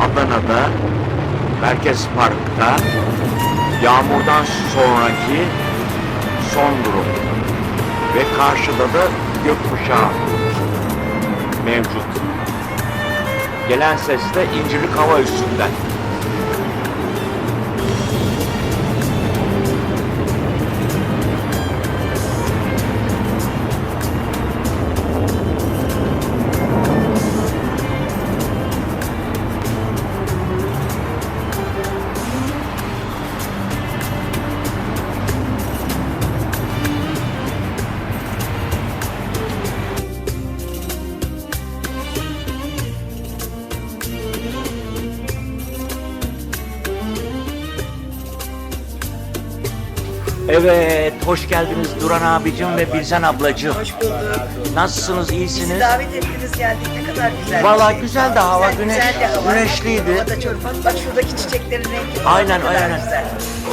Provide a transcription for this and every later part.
Adana'da Merkez Park'ta yağmurdan sonraki son durum ve karşıda da gökkuşağı mevcut. Gelen ses de İncirlik Hava Üssü'nden. Evet, hoş geldiniz Duran abicim ve Bilzen ablacığım. Hoş bulduk. Nasılsınız, iyisiniz? Bizi davet ettiniz geldik ne kadar güzel. Vallahi bir şey. güzeldi hava, Güzel, güneş- güzeldi hava. güneşliydi. Hava da çok bak şuradaki çiçeklerin rengi. Aynen aynen. Güzel.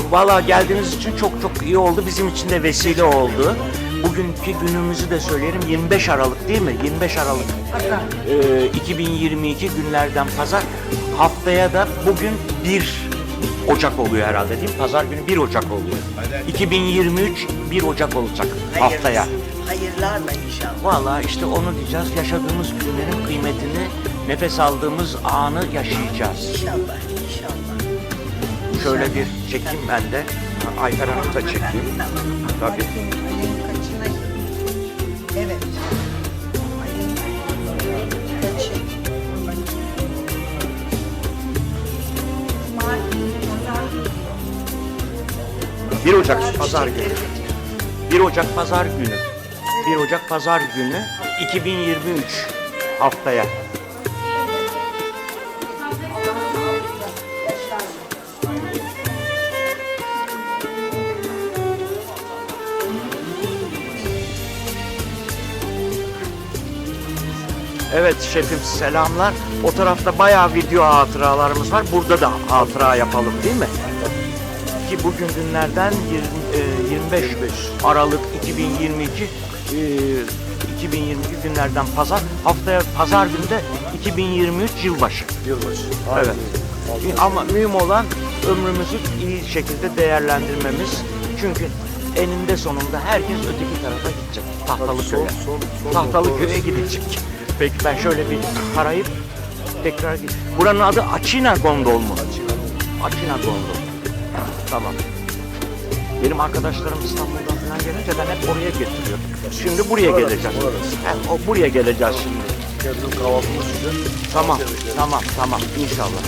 Valla geldiğiniz için çok çok iyi oldu. Bizim için de vesile oldu. Bugünkü günümüzü de söyleyelim. 25 Aralık değil mi? 25 Aralık. Ee, 2022 günlerden pazar. Haftaya da bugün 1 Ocak oluyor herhalde değil mi? Pazar günü 1 Ocak oluyor. 2023 1 Ocak olacak haftaya. Hayırlısı. Hayırlarla inşallah. Valla işte onu diyeceğiz. Yaşadığımız günlerin kıymetini, nefes aldığımız anı yaşayacağız. İnşallah. İnşallah. Şöyle bir çekeyim ben de. Ayfer Hanım'ı da çekeyim. Tabii. Kaçına? Evet. 1 Ocak Pazar günü. 1 Ocak Pazar günü. 1 Ocak Pazar günü 2023 haftaya. Evet şefim selamlar. O tarafta bayağı video hatıralarımız var. Burada da hatıra yapalım değil mi? Ki bugün günlerden 20, e, 25 Aralık 2022 e, 2022 günlerden pazar. Haftaya pazar günü de 2023 yılbaşı. Yılbaşı. Evet. Ama mühim olan ömrümüzü iyi şekilde değerlendirmemiz. Çünkü eninde sonunda herkes öteki tarafa gidecek. Tahtalı köye. Tahtalı köye gidecek. Peki ben şöyle bir arayıp tekrar. Buranın adı Açina Gondol mu? Açina Gondol. Tamam. Benim arkadaşlarım İstanbul'dan falan gelince ben hep oraya getiriyorum. Şimdi buraya Orası, geleceğiz. orası. O buraya geleceğiz şimdi. Tamam, tamam, tamam. İnşallah.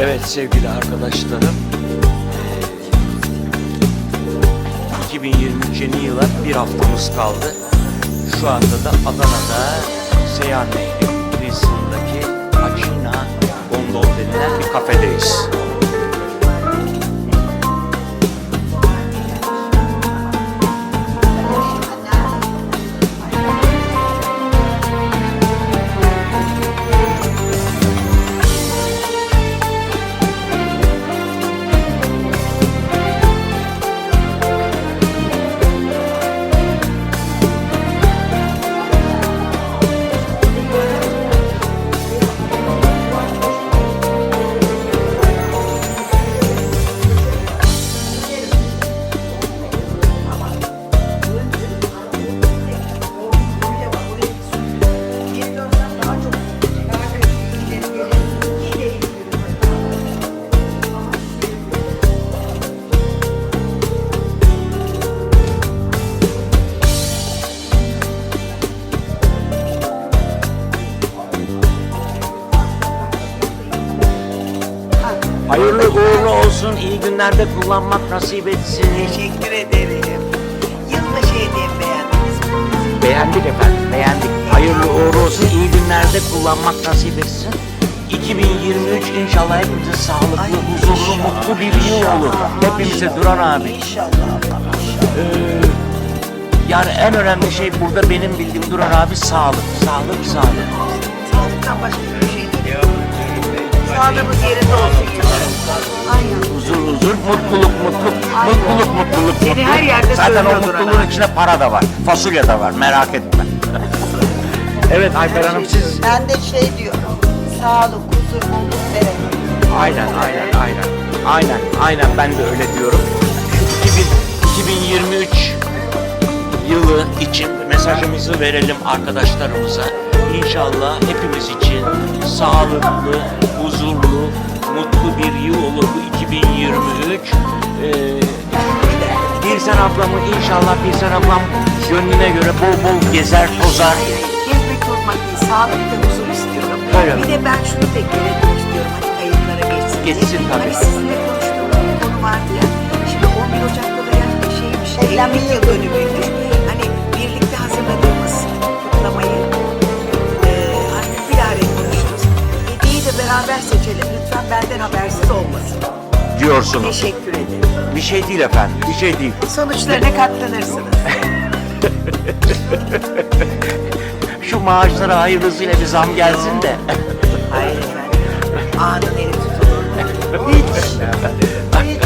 Evet sevgili arkadaşlarım. 2023 yeni yıla bir haftamız kaldı. Şu anda da Adana'da Seyhan Nehri kıyısındaki Açina Gondol denilen bir kafedeyiz. Hayırlı uğurlu olsun. iyi günlerde kullanmak nasip etsin. Teşekkür ederim. Yılbaşı hediyemi beğendiniz mi? Beğendik efendim, beğendik. Hayırlı uğurlu olsun. iyi günlerde kullanmak nasip etsin. 2023 inşallah hepimize sağlıklı, Ay, huzurlu, inşallah, mutlu bir yıl olur. Hepimize inşallah. Duran abi. İnşallah. inşallah. Yani en önemli şey burada benim bildiğim Duran abi sağlık. Sağlık, sağlık. Sağlıktan başka. Sağlığımız yerinde olsun. Aynen. Huzur, huzur, mutluluk, mutluluk, Aynen. mutluluk, mutluluk. Seni mutluluk. her yerde Zaten o mutluluğun abi. içinde para da var, fasulye de var, merak etme. evet Ayfer Hanım siz... Ben de şey diyorum. Sağlık, huzur, mutluluk, bereket. Aynen, aynen, aynen. Aynen, aynen ben de öyle diyorum. Şu 2000, 2023 yılı için mesajımızı verelim arkadaşlarımıza. İnşallah hepimiz için sağlıklı, huzurlu, mutlu bir yıl olur bu 2023. Ee, Birsen ablamı inşallah Birsen ablam gönlüne göre bol bol gezer, tozar. Gezmek tozmak değil, sağlık ve huzur istiyorum. Öyle mi? Bir de ben şunu beklemek istiyorum. Hani kayıtlara geçsin. Geçsin tabii. Hani sizinle konuştuğum bir konu vardı ya. Şimdi 11 Ocak'ta da yani bir şeymiş. Evlenme yıl dönümüymüş. Diyorsunuz. Teşekkür ederim. Bir şey değil efendim, bir şey değil. Sonuçlarına katlanırsınız. Şu maaşlara hayırlısıyla bir zam gelsin de. Hayır efendim. Anın eli tutulur. Hiç. Hiç.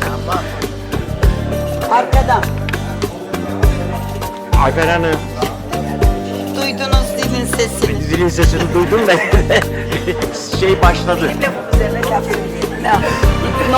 tamam. Arkadan. Ayfer Hanım, Duydunuz dilin sesini. zilin sesini duydum da şey başladı. Lafın üzerine laf. Laf.